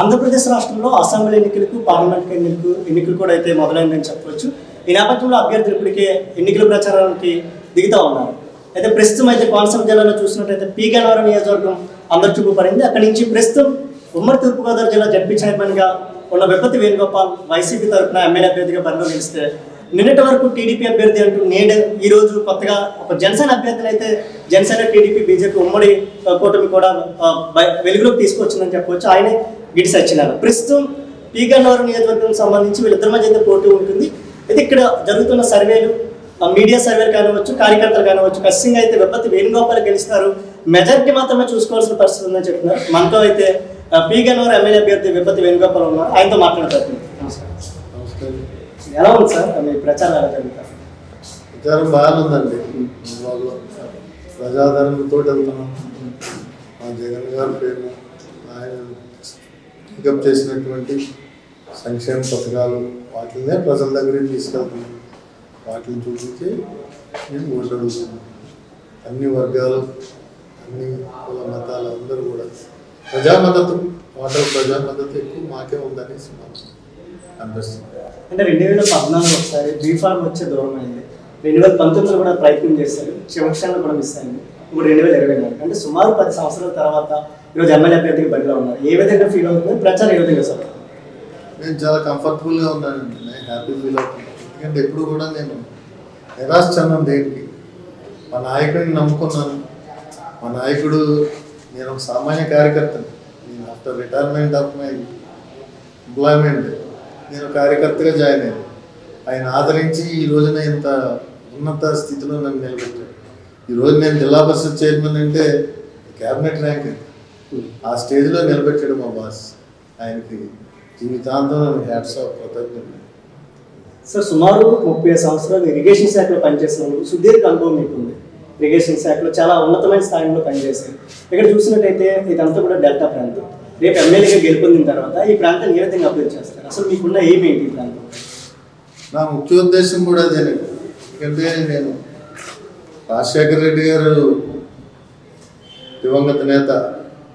ఆంధ్రప్రదేశ్ రాష్ట్రంలో అసెంబ్లీ ఎన్నికలకు పార్లమెంట్ ఎన్నికలు ఎన్నికలు కూడా అయితే మొదలైందని చెప్పవచ్చు ఈ నేపథ్యంలో అభ్యర్థులు ఇప్పటికే ఎన్నికల ప్రచారానికి దిగుతూ ఉన్నారు. అయితే ప్రస్తుతం అయితే కోనసీమ జిల్లాలో చూసినట్టయితే పీ గన్నవరం నియోజకవర్గం అందరి చూపు పడింది. అక్కడి నుంచి ప్రస్తుతం ఉమ్మడి తూర్పుగోదావరి జిల్లా జడ్పీ చైర్మన్గా ఉన్న విపత్తి వేణుగోపాల్ వైసీపీ తరఫున ఎమ్మెల్యే అభ్యర్థిగా బరిలో నిలిస్తే నిన్నటి వరకు టీడీపీ అభ్యర్థి అంటూ నేడు ఈ రోజు కొత్తగా ఒక జనసేన అభ్యర్థిని అయితే జనసేన టీడీపీ బీజేపీ ఉమ్మడి కూటమి కూడా వెలుగులోకి తీసుకొచ్చిందని చెప్పవచ్చు ఆయనే గిడి సచ్చినారు ప్రస్తుతం పీ గన్నవరం నియోజకవర్గం సంబంధించి వీళ్ళిద్దరి మధ్య అయితే పోటీ ఉంటుంది. అయితే ఇక్కడ జరుగుతున్న సర్వేలు ఆ, మీడియా సర్వేలు కానివచ్చు కార్యకర్తలు కానివచ్చు ఖచ్చితంగా అయితే విపత్తి వేణుగోపాల్ గెలుస్తారు మెజారిటీ మాత్రమే చూసుకోవాల్సిన పరిస్థితి ఉందని చెప్తున్నారు. మనతో అయితే ఆ, పీ గన్నవరం ఎమ్మెల్యే అభ్యర్థి విపత్తి వేణుగోపాల్ ఉన్నారు. ఆయనతో మాట్లాడతారు. ఎలా ఉంది సార్? మీ ప్రచారం ఎలా జరుగుతారు విచారం బాగానే ఉందండి వాళ్ళు ప్రజాదరణతో వెళ్తున్నాం. మా జగన్ గారి పేరు ఆయన పికప్ చేసినటువంటి సంక్షేమ పథకాలు వాటినే ప్రజల దగ్గరికి తీసుకెళ్తున్నాం వాటిని చూపించి నేను ఓట్లు అడుగుతున్నాను అన్ని వర్గాలు అన్ని కుల మతాలు అందరూ కూడా ప్రజా మద్దతు ఓటర్ ప్రజా మద్దతు ఎక్కువ మాకే ఉందనేసి మాకు అనిపిస్తుంది. అంటే రెండు వేల పద్నాలుగు ఒకసారి బీఫార్మ్ వచ్చే దూరం అయింది. రెండు వేల పంతొమ్మిదిలో కూడా ప్రయత్నం చేశారు. శివక్షాన్ని కూడా మిస్ అయింది. ఇప్పుడు రెండు వేల ఇరవై నాలుగు. అంటే సుమారు పది సంవత్సరాల తర్వాత ఈరోజు ఎమ్మెల్యే అభ్యర్థికి బడిలో ఉన్నారు. ఏ విధంగా ఫీల్ అవుతుంది? ప్రచారం ఏ విధంగా సార్? నేను చాలా కంఫర్టబుల్గా ఉన్నానండి. నేను హ్యాపీ ఫీల్ అవుతున్నాను. ఎందుకంటే ఎప్పుడు కూడా నేను నిరాశ చెందను దేనికి? మా నాయకుడిని నమ్ముకున్నాను. మా నాయకుడు నేను ఒక సామాన్య కార్యకర్తను. నేను after retirement of my employment నేను కార్యకర్తగా జాయిన్ అయ్యాను. ఆయన ఆదరించి ఈ రోజున ఇంత ఉన్నత స్థితిలో నన్ను నిలబెట్టాడు ఈరోజు నేను జిల్లా పరిషత్ చైర్మన్ అంటే క్యాబినెట్ ర్యాంక్ ఆ స్టేజ్లో నిలబెట్టాడు మా బాస్ ఆయనకి జీవితాంతం హ్యాట్స్ ఆఫ్ కృతజ్ఞత సార్ సుమారు ముప్పై సంవత్సరాలు ఇరిగేషన్ శాఖలో పనిచేసినందుకు సుదీర్ఘ అనుభవం మీకు ఉంది ఇరిగేషన్ శాఖలో చాలా ఉన్నతమైన స్థాయిలో పనిచేశారు. ఇక్కడ చూసినట్టయితే ఇదంతా కూడా డెల్టా ప్రాంతం. రేపు ఎమ్మెల్యేగా గెలుపొందిన తర్వాత ఈ ప్రాంతాన్ని ఏ విధంగా అభివృద్ధి చేస్తారు? అసలు మీకున్న ఏమి ఏంటి ఈ ప్రాంతం? నా ముఖ్య ఉద్దేశం కూడా అదేనండి ఎందుకంటే నేను రాజశేఖర రెడ్డి గారు దివంగత నేత.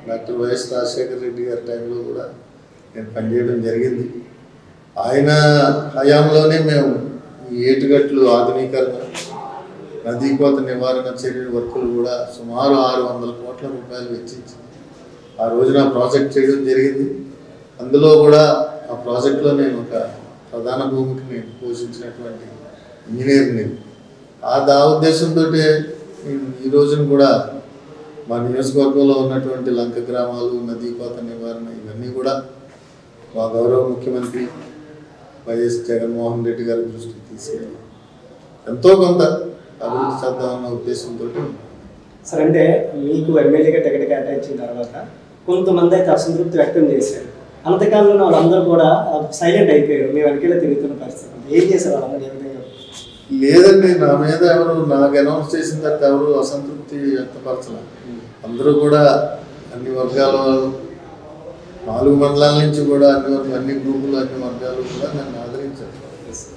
డాక్టర్ వైఎస్ రాజశేఖర రెడ్డి గారి టైంలో కూడా నేను పనిచేయడం జరిగింది. ఆయన హయాంలోనే మేము ఈ ఏటుగట్లు ఆధునీకరణ నదీ కోత నివారణ చర్యల వర్కులు కూడా సుమారు ఆరు వందల కోట్ల రూపాయలు వెచ్చించి ఆ రోజున ప్రాజెక్ట్ చేయడం జరిగింది. అందులో కూడా ఆ ప్రాజెక్ట్లో నేను ఒక ప్రధాన భూమికి నేను పోషించినటువంటి ఇంజనీర్ నేను ఆ దా ఉద్దేశంతో ఈ రోజున కూడా మా నియోజకవర్గంలో ఉన్నటువంటి లంక గ్రామాలు నదీపాత నివారణ ఇవన్నీ కూడా మా గౌరవ ముఖ్యమంత్రి వైఎస్ జగన్మోహన్ రెడ్డి గారి దృష్టికి తీసుకెళ్ళి ఎంతో కొంత అభివృద్ధి చేద్దామన్న ఉద్దేశంతో సార్ అంటే మీకు ఎమ్మెల్యేగా టికెట్ కేటాయించిన తర్వాత కొంతమంది అయితే అసంతృప్తి వ్యక్తం చేశారు. అంతకాలంలో వాళ్ళందరూ కూడా సైలెంట్ అయిపోయారు. మీ వెనకాల తిరుగుతున్న పరిస్థితి ఏం చేశారు వాళ్ళందరూ? ఏ లేదండి నా మీద ఎవరు నాకు అనౌన్స్ చేసిన తర్వాత ఎవరు అసంతృప్తి వ్యక్తపరచలే. అందరూ కూడా అన్ని వర్గాల వాళ్ళు నాలుగు మండలాల నుంచి కూడా అన్ని అన్ని గ్రూపులు అన్ని వర్గాలు కూడా నన్ను ఆదరించారు.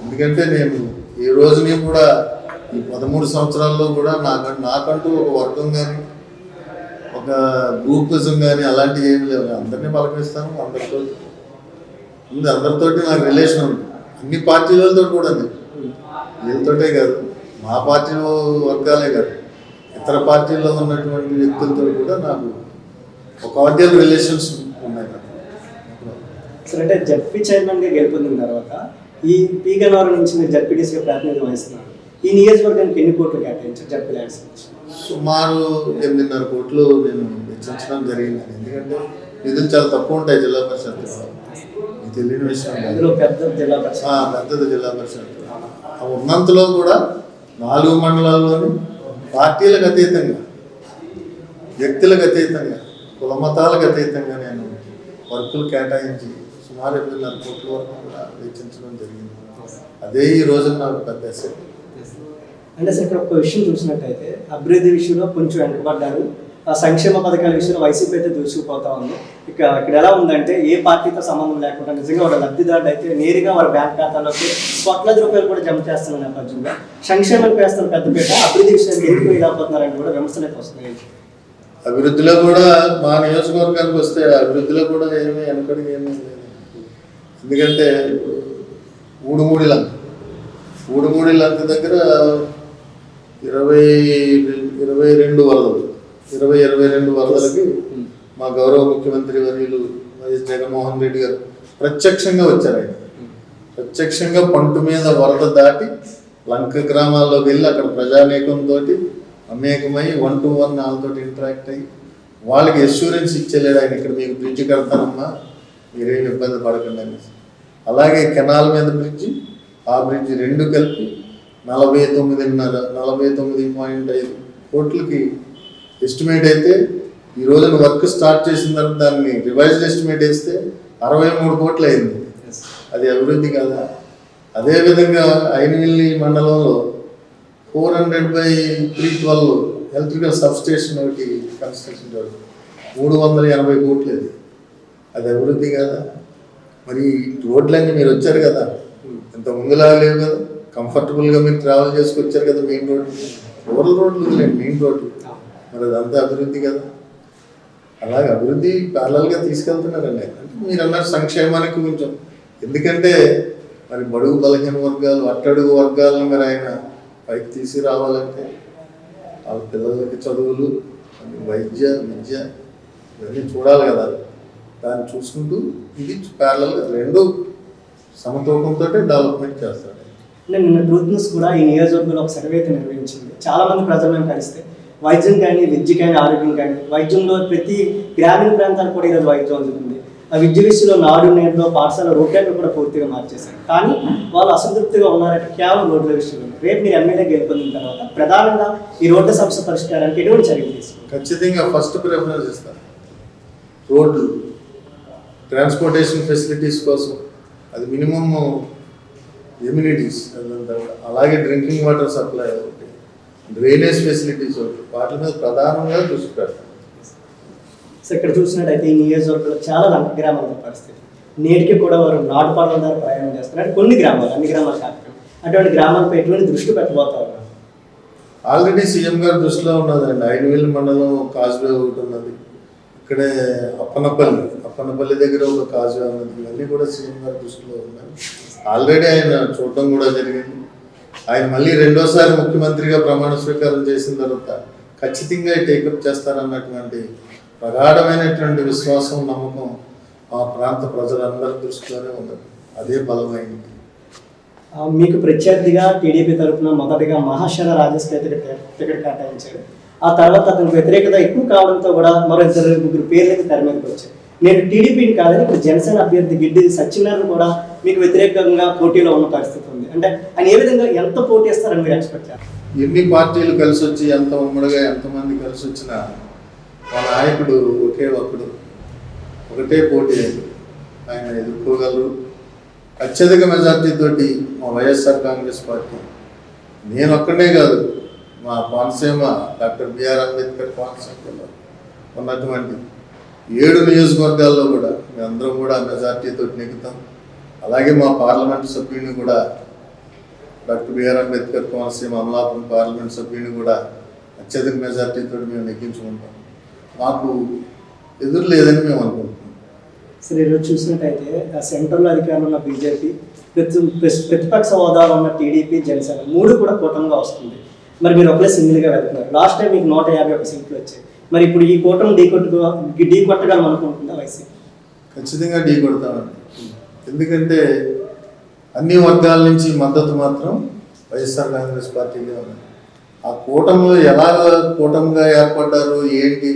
ఎందుకంటే నేను ఈ రోజుని కూడా ఈ పదమూడు సంవత్సరాల్లో కూడా నాకు నాకంటూ ఒక వర్గం కానీ ఒక గ్రూపిజం కానీ అలాంటివి ఏమి లేవు. అందరినీ పలకరిస్తాను అందరితో ఉంది అందరితోటి నాకు రిలేషన్ ఉంది. అన్ని పార్టీలతో కూడా నేను వీళ్ళతోటే కాదు. మా పార్టీ వర్గాలే కాదు. ఇతర పార్టీల్లో ఉన్నటువంటి వ్యక్తులతో కూడా నాకు ఒక కార్డియల్ రిలేషన్స్ ఉన్నాయి సార్ అంటే జడ్పీ చైర్మన్గా గెలుపొందిన తర్వాత ఈ పీ గన్నవరం నుంచి మీరు జడ్పీటీసీగా ప్రాతినిధ్యం వహిస్తున్నారు. ఈ నియోజకవర్గానికి ఎన్ని కోట్లు కేటాయించారు జడ్పీ ల్యాండ్స్ సుమారు ఎనిమిదిన్నర కోట్లు నేను వెచ్చించడం జరిగింది. ఎందుకంటే నిధులు చాలా తక్కువ ఉంటాయి జిల్లా పరిషత్ తెలియని విషయం పెద్ద జిల్లా పరిషత్. పెద్దది జిల్లా పరిషత్ ఉన్నంతలో కూడా నాలుగు మండలాల్లోని పార్టీలకు అతీతంగా వ్యక్తులకు అతీతంగా కుల మతాలకు అతీతంగా నేను వర్కులు కేటాయించి సుమారు ఎనిమిదిన్నర కోట్ల వరకు కూడా వెచ్చించడం జరిగింది. అదే ఈ రోజున నాకు పెద్ద అంటే సార్ ఇక్కడ ఒక విషయం చూసినట్టయితే అభివృద్ధి విషయంలో కొంచెం వెనుకబడ్డారు. సంక్షేమ పథకాల విషయంలో వైసీపీ అయితే దూసుకుపోతా ఉంది. ఇక ఇక్కడ ఎలా ఉందంటే ఏ పార్టీతో సంబంధం లేకుండా నిజంగా వాళ్ళ లబ్ధిదారుడు అయితే నేరుగా వారి బ్యాంక్ ఖాతాలోకి కోట్లాది రూపాయలు కూడా జమ చేస్తున్న నేపథ్యంలో సంక్షేమం వేస్తున్న పెద్దపీట అభివృద్ధి విషయానికి ఎందుకు వెళ్ళకపోతున్నారని కూడా విమర్శలు వస్తున్నాయి. అభివృద్ధిలో కూడా మా నియోజకవర్గానికి వస్తే అభివృద్ధిలో కూడా ఏమీ వెనకడి ఏమీ లేదు. ఎందుకంటే ఊడుమూడి లంక ఊడుమూడి లంక దగ్గర ఇరవై ఇరవై రెండు వరదలు. ఇరవై ఇరవై రెండు వరదలకి మా గౌరవ ముఖ్యమంత్రి వర్యులు వైఎస్ జగన్మోహన్ రెడ్డి గారు ప్రత్యక్షంగా వచ్చారు ఆయన. ప్రత్యక్షంగా పంటు మీద వరద దాటి లంక గ్రామాల్లోకి వెళ్ళి అక్కడ ప్రజానీకంతో అమేకమై వన్ టు వన్ వాళ్ళతో ఇంటరాక్ట్ అయ్యి వాళ్ళకి ఎష్యూరెన్స్ ఇచ్చేలేడు ఆయన. ఇక్కడ మీకు బ్రిడ్జ్ కడతానమ్మా మీరేం ఇబ్బంది పడకండి అనేసి. అలాగే కెనాల్ మీద బ్రిడ్జి ఆ బ్రిడ్జి రెండు కలిపి నలభై తొమ్మిదిన్నర నలభై తొమ్మిది పాయింట్ ఐదు కోట్లకి ఎస్టిమేట్ అయితే ఈ రోజున వర్క్ స్టార్ట్ చేసిన తర్వాత దాన్ని రివైజ్డ్ ఎస్టిమేట్ వేస్తే అరవై మూడు కోట్లు అయింది. అది అభివృద్ధి కదా? అదేవిధంగా ఐనవిల్లి మండలంలో four hundred by three twelve electrical substation ఒకటి కన్స్ట్రక్షన్ జరుగుతుంది. మూడు వందల ఎనభై కోట్లు అది. అది అభివృద్ధి కదా? మరి రోడ్లన్నీ మీరు వచ్చారు కదా. ఇంత ముందులా లేవు కదా. కంఫర్టబుల్గా మీరు ట్రావెల్ చేసుకొచ్చారు కదా మెయిన్ రోడ్లు రూరల్ రోడ్లు వదిలేండి మెయిన్ రోడ్లు మరి అదంతా అభివృద్ధి కదా. అలాగే అభివృద్ధి ప్యారలల్గా తీసుకెళ్తున్నారండి. అంటే మీరు అన్నారు సంక్షేమానికి కొంచెం. ఎందుకంటే మరి బడుగు బలహీన వర్గాలు అట్టడుగు వర్గాలను మరి ఆయన పైకి తీసుకురావాలంటే వాళ్ళ పిల్లలకి చదువులు వైద్య విద్య ఇవన్నీ చూడాలి కదా. దాన్ని చూసుకుంటూ ఇది ప్యారలల్గా రెండు సమతూకంతో డెవలప్మెంట్ చేస్తాడు నిన్న ట్రూత్ న్యూస్ కూడా ఈ నియోజకవర్గంలో ఒక సర్వే అయితే నిర్వహించింది. చాలా మంది ప్రజలను కలిస్తే వైద్యం కానీ విద్య కానీ ఆరోగ్యం కానీ వైద్యంలో ప్రతి గ్రామీణ ప్రాంతాలకు కూడా ఈరోజు వైద్యం అందుతుంది ఆ విద్య విషయంలో నాడు నేడులో పాఠశాల రోడ్లను కూడా పూర్తిగా మార్చేశారు. కానీ వాళ్ళు అసంతృప్తిగా ఉన్నారంటే కేవలం రోడ్ల విషయంలో. రేపు మీరు ఎమ్మెల్యే గెలుపొందిన తర్వాత ప్రధానంగా ఈ రోడ్ల సమస్య పరిష్కారానికి ఎటువంటి చర్యలు తీసుకుంటారు ఖచ్చితంగా ఫస్ట్ ప్రిఫరెన్స్ ఇస్తారు రోడ్లు ట్రాన్స్పోర్టేషన్ ఫెసిలిటీస్ కోసం. అది మినిమమ్ ఎమ్యూనిటీస్ అలాగే డ్రింకింగ్ వాటర్ సప్లై ఒకటి. డ్రైనేజ్ ఫెసిలిటీస్ వాటి మీద ప్రధానంగా దృష్టి పెడతాం. సో ఇక్కడ చూసినట్టయితే ఈ నియోజకవర్గంలో చాలా గ్రామాల పరిస్థితి. నేటికి కూడా వారు నాటుపాడల ద్వారా ప్రయాణం చేస్తున్నారు. కొన్ని గ్రామాలు అన్ని గ్రామాలు కాకపోతే అటువంటి గ్రామాలపై ఎటువంటి దృష్టి పెట్టబోతా ఉన్నారు? ఆల్రెడీ సీఎం గారి దృష్టిలో ఉన్నదండి. ఐదువేల మండలం కాజ్వే ఒకటి ఉన్నది. ఇక్కడే అప్పనపల్లి అప్పనపల్లి దగ్గర ఒక కాజ్వే ఉన్నది. ఇవన్నీ కూడా సీఎం గారి దృష్టిలో ఉన్నాయి. ఆల్రెడీ ఆయన చూడటం కూడా జరిగింది. ఆయన మళ్ళీ రెండోసారి ముఖ్యమంత్రిగా ప్రమాణ స్వీకారం చేసిన తర్వాత ఖచ్చితంగా టేకప్ చేస్తారన్నటువంటి ప్రగాఢమైనటువంటి విశ్వాసం నమ్మకం ఆ ప్రాంత ప్రజలందరి దృష్టిలోనే ఉన్నది అదే బలమైంది. మీకు ప్రత్యర్థిగా టీడీపీ తరఫున మొదటగా మహాశర రాజేష్కి అయితే టికెట్ టికెట్ కేటాయించాడు ఆ తర్వాత అతనికి వ్యతిరేకత ఎక్కువ కావడంతో కూడా మరో ఇద్దరు ముగ్గురు పేర్లు తెర మీదకి వచ్చాయి. నేను టీడీపీని కాదని ఇప్పుడు జనసేన అభ్యర్థి గిడ్డి సత్యనారాయణ కూడా మీకు వ్యతిరేకంగా పోటీలో ఉన్న పరిస్థితి ఉంది. అంటే ఆయన ఏ విధంగా ఎంత పోటీ ఇస్తారని మీరు ఎక్స్పెక్ట్ చేస్తారు? ఎన్ని పార్టీలు కలిసి వచ్చి ఎంత ఉమ్మడిగా ఎంతమంది కలిసి వచ్చినా మా నాయకుడు ఒకే ఒక్కడు ఒకటే పోటీ ఆయన ఎదుర్కోగలరు. అత్యధిక మెజార్టీతోటి మా వైఎస్ఆర్ కాంగ్రెస్ పార్టీ. నేను ఒక్కడే కాదు మా కోనసీమ డాక్టర్ బిఆర్ అంబేద్కర్ కోనసీమలో ఉన్నటువంటి ఏడు నియోజకవర్గాల్లో కూడా మేమందరం కూడా మెజార్టీతో నెగ్గుతాం. అలాగే మా పార్లమెంట్ సభ్యుని కూడా doctor B R Ambedkar Konaseema Amalapuram parliament సభ్యుని కూడా అత్యధిక మెజార్టీతో మేము నెగ్గించుకుంటాం. మాకు ఎదురు లేదని మేము అనుకుంటున్నాం. సరే ఈరోజు చూసినట్టయితే ఆ సెంట్రల్ అధికారంలో ఉన్న బీజేపీ ప్రతి ప్రతి- ప్రతిపక్ష హోదాలో ఉన్న టీడీపీ జనసేన మూడు కూడా కూటమిగా వస్తుంది. మరి మీరు ఒకరే సింగిల్గా వెళ్తున్నారు. లాస్ట్ టైం మీకు నూట యాభై ఒక సీట్లు వచ్చాయి. మరి ఇప్పుడు ఈ కూటమి ఢీ కొట్టుకు ఢీ కొట్టగలం అనుకుంటుందా వైసీపీ? ఖచ్చితంగా ఢీ కొడతామండి. ఎందుకంటే అన్ని వర్గాల నుంచి మద్దతు మాత్రం వైఎస్ఆర్ కాంగ్రెస్ పార్టీకే ఉంది ఆ కూటమిలో ఎలా కూటమిగా ఏర్పడ్డారు ఏంటి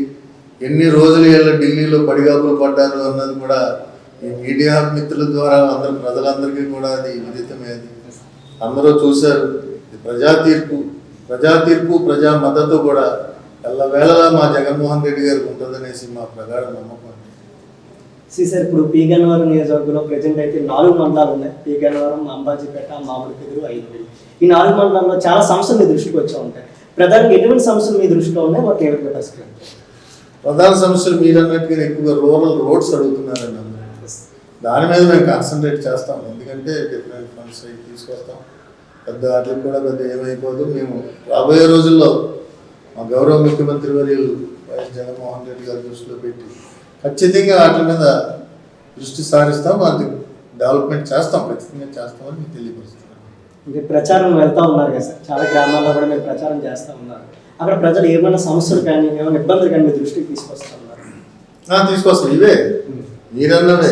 ఎన్ని రోజులు వీళ్ళు ఢిల్లీలో పడిగాపులు పడ్డారు అన్నది కూడా ఈ మీడియా మిత్రుల ద్వారా అందరు ప్రజలందరికీ కూడా అది విదితమేది అందరూ చూశారు. ప్రజా తీర్పు. ప్రజా తీర్పు ప్రజా మద్దతు కూడా ఎల్లవేళలా మా జగన్మోహన్ రెడ్డి గారికి ఉంటుందనేసి మా ప్రగాఢ నమ్మకం. అండి సి సార్ ఇప్పుడు పీ గన్నవరం నియోజకవర్గంలో ప్రజెంట్ అయితే నాలుగు మండలాలు ఉన్నాయి. పీ గన్నవరం అంబాజీపేట మామిడిపెదురు ఐదు ఈ నాలుగు మండలాల్లో చాలా సమస్యలు మీ దృష్టికి వచ్చా ఉంటాయి. ప్రధానంగా ఎటువంటి సమస్యలు మీ దృష్టిలో ఉన్నాయి? వాటిని ఏ పరిష్కరించారు ప్రధాన సమస్యలు మీరు అన్నట్టుగా ఎక్కువగా రూరల్ రోడ్స్ అడుగుతున్నారండి అందరూ. దాని మీద మేము కాన్సన్ట్రేట్ చేస్తాం. ఎందుకంటే డిఫరెంట్ ఫండ్స్ అవి తీసుకొస్తాం. పెద్ద వాటికి కూడా పెద్ద ఏమైపోదు. మేము రాబోయే రోజుల్లో మా గౌరవ ముఖ్యమంత్రి వర్యులు వైఎస్ జగన్మోహన్ రెడ్డి గారి దృష్టిలో పెట్టి ఖచ్చితంగా వాటి మీద దృష్టి సారిస్తాం అది డెవలప్మెంట్ చేస్తాం ఖచ్చితంగా చేస్తామని మీకు తెలియపరుస్తున్నాను. మీరు ప్రచారం వెళ్తా ఉన్నారు కదా సార్. చాలా గ్రామాల్లో కూడా మీరు ప్రచారం చేస్తూ ఉన్నారు. అక్కడ ప్రజలు ఏమైనా సమస్యలు కానీ ఏమైనా ఇబ్బందులు కానీ మీ దృష్టికి తీసుకొస్తా ఉన్నారు ఆ, తీసుకొస్తాం. ఇవే. మీరన్నవే.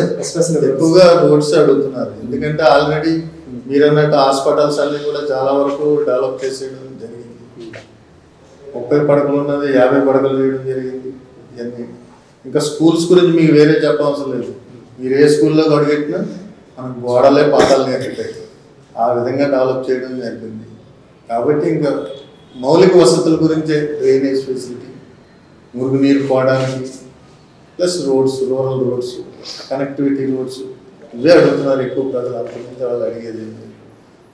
ఎక్కువగా రోడ్స్ అడుగుతున్నారు. ఎందుకంటే ఆల్రెడీ మీరన్నట్టు హాస్పిటల్స్ అన్ని కూడా చాలా వరకు డెవలప్ చేసేయడం జరిగింది. ముప్పై పడకలు ఉన్నది యాభై పడకలు చేయడం జరిగింది. ఇవన్నీ ఇంకా స్కూల్స్ గురించి మీకు వేరే చెప్పవసరం లేదు. మీరు ఏ స్కూల్లో అడుగెట్టినా మనకు గోడలే పాఠాలు నేర్పుతాయి. ఆ విధంగా డెవలప్ చేయడం జరిగింది. కాబట్టి ఇంకా మౌలిక వసతుల గురించే డ్రైనేజ్ ఫెసిలిటీ మురుగునీరు పోవడానికి plus roads rural roads connectivity roads ఇవే అడుగుతున్నారు ఎక్కువ ప్రజలు. అంతకుమించి వాళ్ళు అడిగేది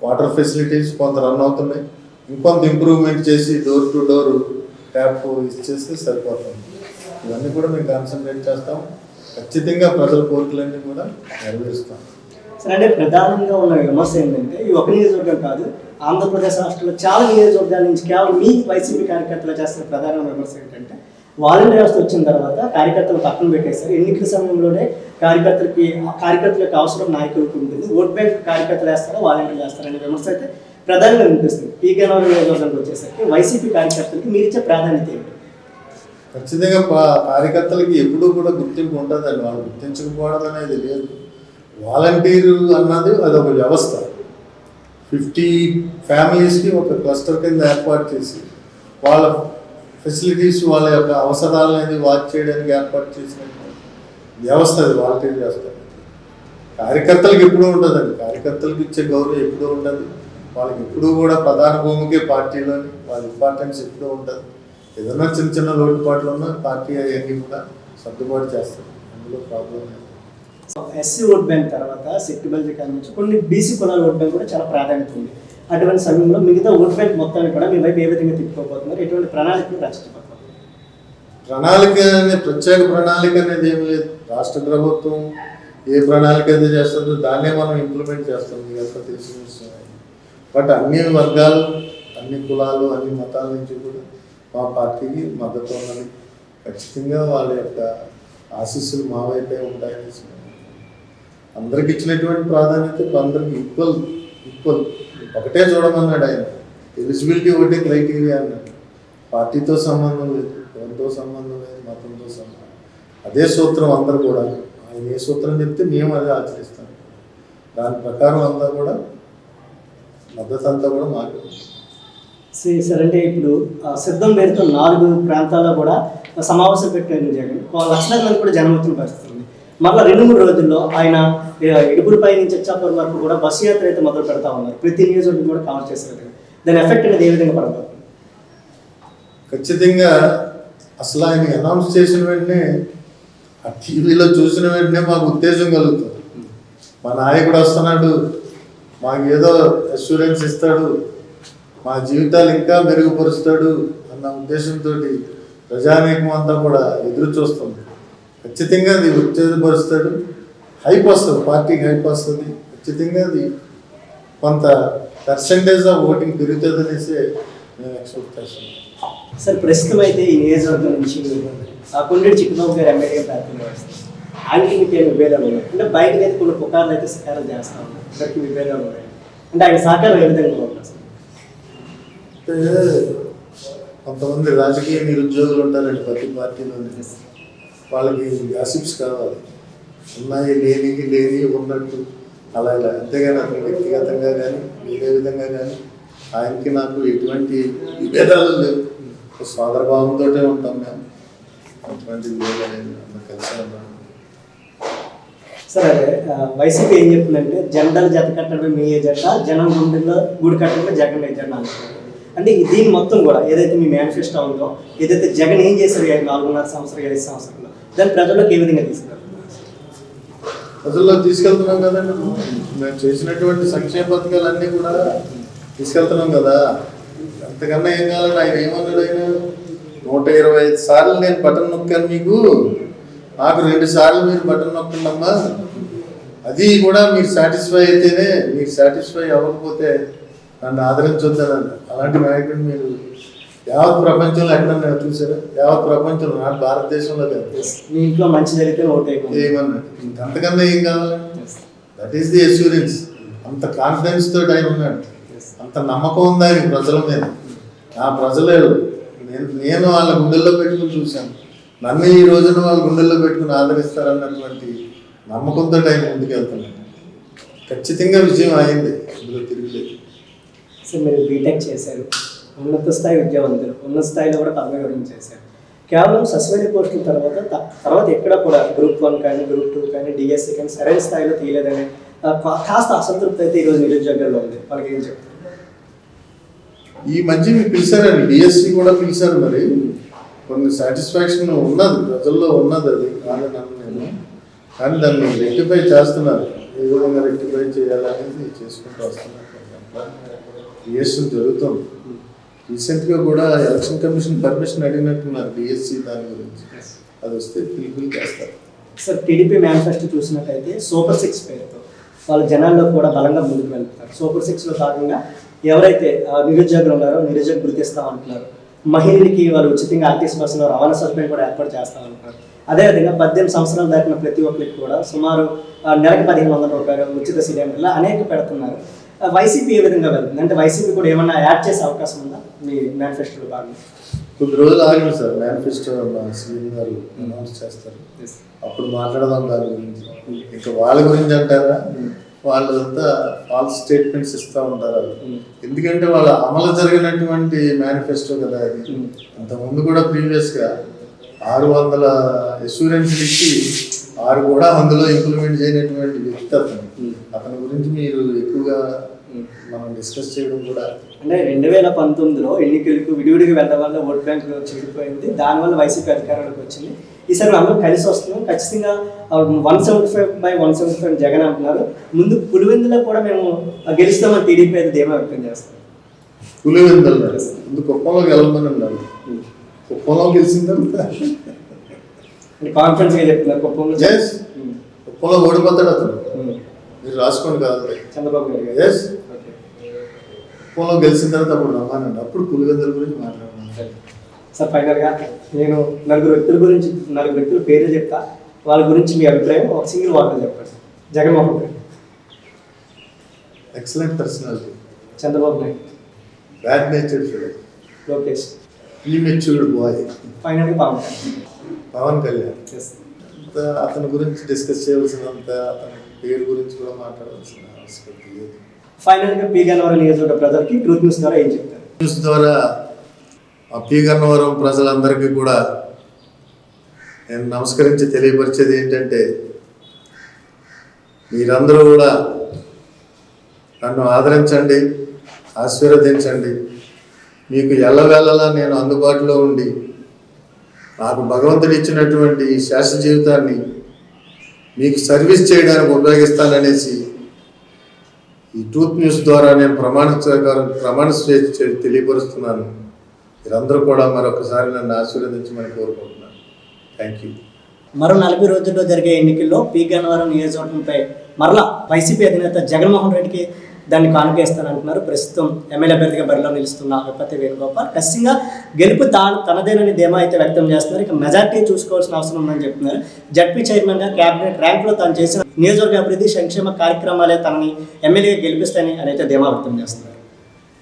వాటర్ ఫెసిలిటీస్ కొంత రన్ అవుతున్నాయి. ఇంకొంత ఇంప్రూవ్మెంట్ చేసి డోర్ టు డోర్ ట్యాప్ ఇచ్చేస్తే సరిపోతుంది. ఇవన్నీ కూడా మేము కాన్సన్ట్రేట్ చేస్తాం. ఖచ్చితంగా ప్రజల కోరికలన్నీ కూడా నెరవేరుస్తాం. సరే అంటే ప్రధానంగా ఉన్న విమర్శ ఏంటంటే ఈ ఒక నియోజకవర్గం కాదు ఆంధ్రప్రదేశ్ రాష్ట్రంలో చాలా నియోజకవర్గాల నుంచి కేవలం మీ వైసీపీ కార్యకర్తలు చేస్తున్న ప్రధాన విమర్శ ఏంటంటే వాలంటీర్ వ్యవస్థ వచ్చిన తర్వాత కార్యకర్తలు పక్కన పెట్టేశారు. ఎన్నికల సమయంలోనే కార్యకర్తలకి కార్యకర్తల యొక్క అవసరం నాయకులకు ఉంటుంది. ఓట్ బ్యాంక్ కార్యకర్తలు వేస్తారా వాలంటీర్లు వేస్తారా అనే విమర్శ అయితే ప్రధానంగా వినిపిస్తుంది. పీకేనవరం నియోజకవర్గానికి వచ్చేసరికి వైసీపీ కార్యకర్తలకి మీరు ఇచ్చే ప్రాధాన్యత ఏంటి ఖచ్చితంగా పా- కార్యకర్తలకి ఎప్పుడూ కూడా గుర్తింపు ఉంటుందండి. వాళ్ళు గుర్తించకపోవడం అనేది లేదు. వాలంటీరు అన్నది అది ఒక వ్యవస్థ. ఫిఫ్టీ ఫ్యామిలీస్కి ఒక క్లస్టర్ కింద ఏర్పాటు చేసి వాళ్ళ ఫెసిలిటీస్ వాళ్ళ యొక్క అవసరాలు అనేది వాచ్ చేయడానికి ఏర్పాటు చేసిన వ్యవస్థ అది వాలంటీర్ వ్యవస్థ. కార్యకర్తలకు ఎప్పుడూ ఉంటుందండి. కార్యకర్తలకు ఇచ్చే గౌరవం ఎప్పుడూ ఉండదు. వాళ్ళకి ఎప్పుడూ కూడా ప్రధాన భూమికే పార్టీలోని వాళ్ళ ఇంపార్టెన్స్ ఎప్పుడూ ఉంటుంది ఏదైనా చిన్న చిన్న లోటుపాట్లు ఉన్నా పార్టీ అవన్నీ కూడా సర్దుబాటు చేస్తారు. అందులో ప్రాబ్లం లేదు. ఎస్సీ ఓట్ బ్యాంక్ తర్వాత సెక్టిబల్ రికార్డ్ నుంచి కొన్ని బీసీ కులాల ఓట్ బ్యాంక్ కూడా చాలా ప్రాధాన్యత ఉంది. అటువంటి సమయంలో మిగతా ఓట్ బ్యాంక్ మొత్తాన్ని కూడా మీ వైపు ఏ విధంగా తిప్పుకోబోతున్నారు? ఎటువంటి ప్రణాళికలు రచించబోతున్నారు ప్రణాళిక అనే ప్రత్యేక ప్రణాళిక అనేది ఏం లేదు. రాష్ట్ర ప్రభుత్వం ఏ ప్రణాళిక అయితే చేస్తుందో దాన్నే మనం ఇంప్లిమెంట్ చేస్తాం మీకు అంతా తెలిసిన బట్ అన్ని వర్గాలు అన్ని కులాలు అన్ని మతాల నుంచి కూడా మా పార్టీకి మద్దతు ఉన్నది. ఖచ్చితంగా వాళ్ళ యొక్క ఆశీస్సులు మా వైపే ఉంటాయని అందరికి ఇచ్చినటువంటి ప్రాధాన్యత అందరికి ఈక్వల్ ఈక్వల్ ఒకటే చూడమన్నాడు ఆయన. ఎలిజిబిలిటీ ఒకటే క్రైటీరియా అన్నాడు. పార్టీతో సంబంధం లేదు ఎవరితో సంబంధం లేదు మతంతో సంబంధం అదే సూత్రం అందరు కూడా. ఆయన ఏ సూత్రం చెప్తే మేము అదే ఆచరిస్తాం. దాని ప్రకారం అంతా కూడా మద్దతు అంతా కూడా మాకు సరే సార్ అంటే ఇప్పుడు ఆ, సిద్ధం పేరుతో నాలుగు ప్రాంతాల్లో కూడా సమావేశం పెట్టిన జగన్ లక్షల మంది కూడా జనం వచ్చిన పరిస్థితి ఉంది. మళ్ళీ రెండు మూడు రోజుల్లో ఆయన ఇడుపులపై నుంచి ఇచ్చాపురం వరకు కూడా బస్సు యాత్ర అయితే మొదలు పెడతా ఉన్నారు. ప్రతి నియోజకవర్గం కూడా కవర్ చేశారు దాని ఎఫెక్ట్ అనేది ఏ విధంగా పడబోతుంది ఖచ్చితంగా అసలు ఆయన అనౌన్స్ చేసిన వెంటనే ఆ టీవీలో చూసిన వెంటనే మాకు ఉత్తేజం కలుగుతుంది. మా నాయకుడు వస్తున్నాడు మాకు ఏదో అష్యూరెన్స్ ఇస్తాడు మా జీవితాలు ఇంకా మెరుగుపరుస్తాడు అన్న ఉద్దేశంతో ప్రజానీకం అంతా కూడా ఎదురు చూస్తుంది. ఖచ్చితంగా అది ఉత్తేజపరుస్తాడు. హైప్ వస్తుంది పార్టీకి హైప్ వస్తుంది. ఖచ్చితంగా అది కొంత పర్సంటేజ్ ఆఫ్ ఓటింగ్ పెరుగుతుంది అనేసి నేను ఎక్స్పెక్ట్ చేస్తున్నాం సార్ ప్రస్తుతం అయితే ఈ నియోజకవర్గం నుంచి ఆ కొండటి చిక్కుబాబు గారు ఎమ్మెల్యేగా ప్రార్థన చేస్తారు ఆయనకి మీకు ఏమి విభేదాలు ఉన్నాయి? అంటే బయట అయితే కొన్ని పుకార్లు అయితే సహకారం చేస్తా ఉన్నారు. విభేదాలు ఉన్నాయి? అంటే ఆయన సహకారం ఏ విధంగా ఉంటుంది అసలు? అంటే కొంతమంది రాజకీయ నిరుద్యోగులు ఉంటారండి ప్రతి పార్టీలో వాళ్ళకి గాసిప్స్ కావాలి. ఉన్నాయి లేని లేని ఉన్నట్టు అలా ఇలా. అంతేగాని అతను వ్యక్తిగతంగా కానీ వేరే విధంగా కానీ ఆయనకి నాకు ఎటువంటి విభేదాలు లేవు. సోదరభావంతో ఉంటాం మేము. అటువంటి విభేదాలు ఏమీ కలిసి ఉన్నాం. సరే అదే వైసీపీ ఏం చెప్తుందంటే జెండాలు జత కట్టడం మీ ఎజెండా జనం గుండెల్లో గుడి కట్టడమే జగన్ ఎజెండా అంటున్నారు. అంటే దీని మొత్తం కూడా ఏదైతే మీ మేనిఫెస్టో ఉందో ఏదైతే జగన్ ఏం చేశారు నాలుగున్నర సంవత్సరం ఐదు సంవత్సరంలో దాన్ని ప్రజల్లోకి ఏ విధంగా తీసుకున్నారు ప్రజల్లో తీసుకెళ్తున్నాం కదండి మేము. చేసినటువంటి సంక్షేమ పథకాలన్నీ కూడా తీసుకెళ్తున్నాం కదా. అంతకన్నా ఏం కావాలని ఆయన ఏమన్నాడు ఆయన నూట ఇరవై ఐదు సార్లు నేను బటన్ నొక్కాను మీకు. నాకు రెండు సార్లు మీరు బటన్ నొక్కండమ్మా. అది కూడా మీరు సాటిస్ఫై అయితేనే మీరు సాటిస్ఫై అవ్వకపోతే నన్ను ఆదరించొద్దనండి అలాంటి నాయకుడు మీరు యావత్ ప్రపంచంలో ఎక్కడ చూసారా? యావత్ ప్రపంచంలో నాటి భారతదేశంలో కాదు మీ ఇంట్లో మంచి జరిగితే ఓటు ఏమన్నా ఇంకంతకన్నా ఏం కావాలి? దట్ ఈస్ ది అష్యూరెన్స్ అంత కాన్ఫిడెన్స్ తోటి ఆయన ఉన్నాడు. అంత నమ్మకం ఉంది ఆయన ప్రజల మీద. ఆ ప్రజలే నేను నేను వాళ్ళ గుండెల్లో పెట్టుకుని చూశాను. నన్ను ఈ రోజున వాళ్ళ గుండెల్లో పెట్టుకుని ఆదరిస్తారన్నటువంటి నమ్మకంతో ఆయన ముందుకెళ్తున్నాను ఖచ్చితంగా విజయం అయింది. ఇందులో సో మీరు బీటెక్ చేశారు. ఉన్నత స్థాయి విద్యావంతులు. ఉన్నత స్థాయిలో కూడా పదవి చేశారు. కేవలం సస్వైన పోస్టుల తర్వాత తర్వాత ఎక్కడ కూడా గ్రూప్ వన్ కానీ గ్రూప్ టూ కానీ డిఎస్సి కానీ సరైన స్థాయిలో తీయలేదని కాస్త అసంతృప్తి అయితే ఈరోజు నిరుద్యోగంలో ఉంది. వాళ్ళకి ఏం చెప్తారు? ఈ మధ్య మీరు పిలిచారండి. డిఎస్సి కూడా పిలిచారు మరి. కొన్ని సాటిస్ఫాక్షన్ ఉన్నది. ప్రజల్లో ఉన్నది అది. కాదని నేను కానీ దాన్ని రెక్టిఫై చేస్తున్నారు. ఏ విధంగా రెక్టిఫై చేయాలనేది చేసుకుంటూ వస్తున్నారు. డిఎస్సి జరుగుతుంది రీసెంట్గా కూడా ఎలక్షన్ కమిషన్ పర్మిషన్ అడిగినట్టున్నారు డిఎస్సి దాని గురించి. అది వస్తే పిలుపులు చేస్తారు. సార్ టీడీపీ మేనిఫెస్టో చూసినట్టయితే సూపర్ సిక్స్ పేరుతో వాళ్ళ జనాల్లో కూడా బలంగా ముందుకు వెళ్తున్నారు. సూపర్ సిక్స్లో భాగంగా ఎవరైతే నిరుద్యోగులు ఉన్నారో నిరుద్యోగ గుర్తిస్తామంటున్నారు మహిళలకి వాళ్ళు ఉచితంగా ఆర్టీసీ బస్సులో రవాణా సౌకర్యం కూడా ఏర్పాటు చేస్తామంటున్నారు అదేవిధంగా పద్దెనిమిది సంవత్సరాలు దాటిన ప్రతి ఒక్కరికి కూడా సుమారు నెలకు పదిహేను వందల రూపాయలు ఉచిత సిలిండర్లు అనేక పెడుతున్నారు. వైసీపీ ఏ విధంగా వెళ్తుంది? అంటే వైసీపీ కూడా ఏమన్నా యాడ్ చేసే అవకాశం ఉందా? మీ మేనిఫెస్టోలో భాగంగా. కొద్ది రోజులు ఆగింది సార్. మేనిఫెస్టో మా సీఎం గారు అనౌన్స్ చేస్తారు. అప్పుడు మాట్లాడదాం దాని గురించి. ఇంకా వాళ్ళ గురించి అంటారా? వాళ్ళంతా ఫాల్స్ స్టేట్మెంట్స్ ఇస్తూ ఉంటారు Mm. ఎందుకంటే వాళ్ళ అమలు జరిగినటువంటి మేనిఫెస్టో కదా అది. Mm. అంతకుముందు కూడా ప్రీవియస్గా ఆరు వందల అష్యూరెన్స్ ఇచ్చి ఆరు కూడా అందులో ఇంప్లిమెంట్ చేయనటువంటి వ్యక్తి అతను. Mm. అతని గురించి మీరు ఎక్కువగా మనం డిస్కస్ చేయడం కూడా అంటే రెండు వేల పంతొమ్మిదిలో ఎన్నికలకు విడివిడిగా వెళ్ళడం వల్ల ఓట్ బ్యాంక్ చెడిపోయింది. దానివల్ల వైసీపీ అధికారంలోకి వచ్చింది. ఈసారి అందరూ కలిసి వస్తున్నాం. ఖచ్చితంగా one seventy five by one seventy five Jagan అంటున్నారు. ముందు పులివెందులో కూడా మేము గెలుస్తామని టీడీపీ అయితే ధీమా వ్యక్తం చేస్తాం పులివెందులు? ముందు అన్నారు. కుప్పంలో గెలిచిన తర్వాత? కాన్ఫిడెన్స్గా చెప్తున్నారు కుప్పంలో. ఉమ్. కుప్పంలో ఓడిపోతాడు అతను. ఉమ్. మీరు రాసుకోండి కాదు చంద్రబాబు. కుప్పంలో గెలిచిన తర్వాత అప్పుడు రమ్మానండి. అప్పుడు పులివెందుల గురించి మాట్లాడమని సార్. ఫైనల్గా నేను నలుగురు వ్యక్తుల గురించి నలుగురు వ్యక్తుల పేర్లు చెప్తా. వాళ్ళ గురించి మీ అభిప్రాయం ఒక సింగిల్ వార్తలు చెప్పండి. Jaganmohan Reddy excellent personality Chandrababu Naidu. Bad natured fellow Lokesh. Immatured boy ఫైనల్గా పవన్ కళ్యాణ్. పవన్ కళ్యాణ్. అతని గురించి డిస్కస్ చేయవలసినంత అతని పేరు గురించి కూడా మాట్లాడవలసిన ఆవశ్యకత లేదు. ఫైనల్గా పీ గన్నవరం నియోజకవర్గ ప్రజలకి ట్రూత్ న్యూస్ ద్వారా ఏం చెప్తారు? న్యూస్ ద్వారా ఆ పీ గన్నవరం ప్రజలందరికీ కూడా నేను నమస్కరించి తెలియపరిచేది ఏంటంటే మీరందరూ కూడా నన్ను ఆదరించండి ఆశీర్వదించండి. మీకు ఎల్లవేళలా నేను అందుబాటులో ఉండి నాకు భగవంతుడు ఇచ్చినటువంటి ఈ శాశ్వత జీవితాన్ని మీకు సర్వీస్ చేయడానికి ఉపయోగిస్తాననేసి ఈ ట్రూత్ న్యూస్ ద్వారా నేను ప్రమాణ ప్రమాణ తెలియపరుస్తున్నాను. మీరందరూ కూడా మరొకసారి నన్ను ఆశీర్వదించమని కోరుకుంటున్నాను. థ్యాంక్ యూ మరో నలభై రోజుల్లో జరిగే ఎన్నికల్లో పీ గన్నవరం నియోజకవర్గంపై మరలా వైసీపీ అధినేత జగన్మోహన్ రెడ్డికి దాన్ని కానుకేస్తానంటున్నారు. ప్రస్తుతం ఎమ్మెల్యే అభ్యర్థిగా బరిలో నిలుస్తున్న విపత్తి వేణుగోపాల్. ఖచ్చితంగా గెలుపు తాను తనదేనని ధీమా అయితే వ్యక్తం చేస్తున్నారు. ఇక మెజార్టీ చూసుకోవాల్సిన అవసరం ఉందని చెప్తున్నారు. జడ్పీ చైర్మన్గా క్యాబినెట్ ర్యాంక్లో తాను చేసిన నియోజకవర్గ అభివృద్ధి సంక్షేమ కార్యక్రమాలే తనని ఎమ్మెల్యేగా గెలిపిస్తాయని అని అయితే ధీమా వ్యక్తం చేస్తున్నారు.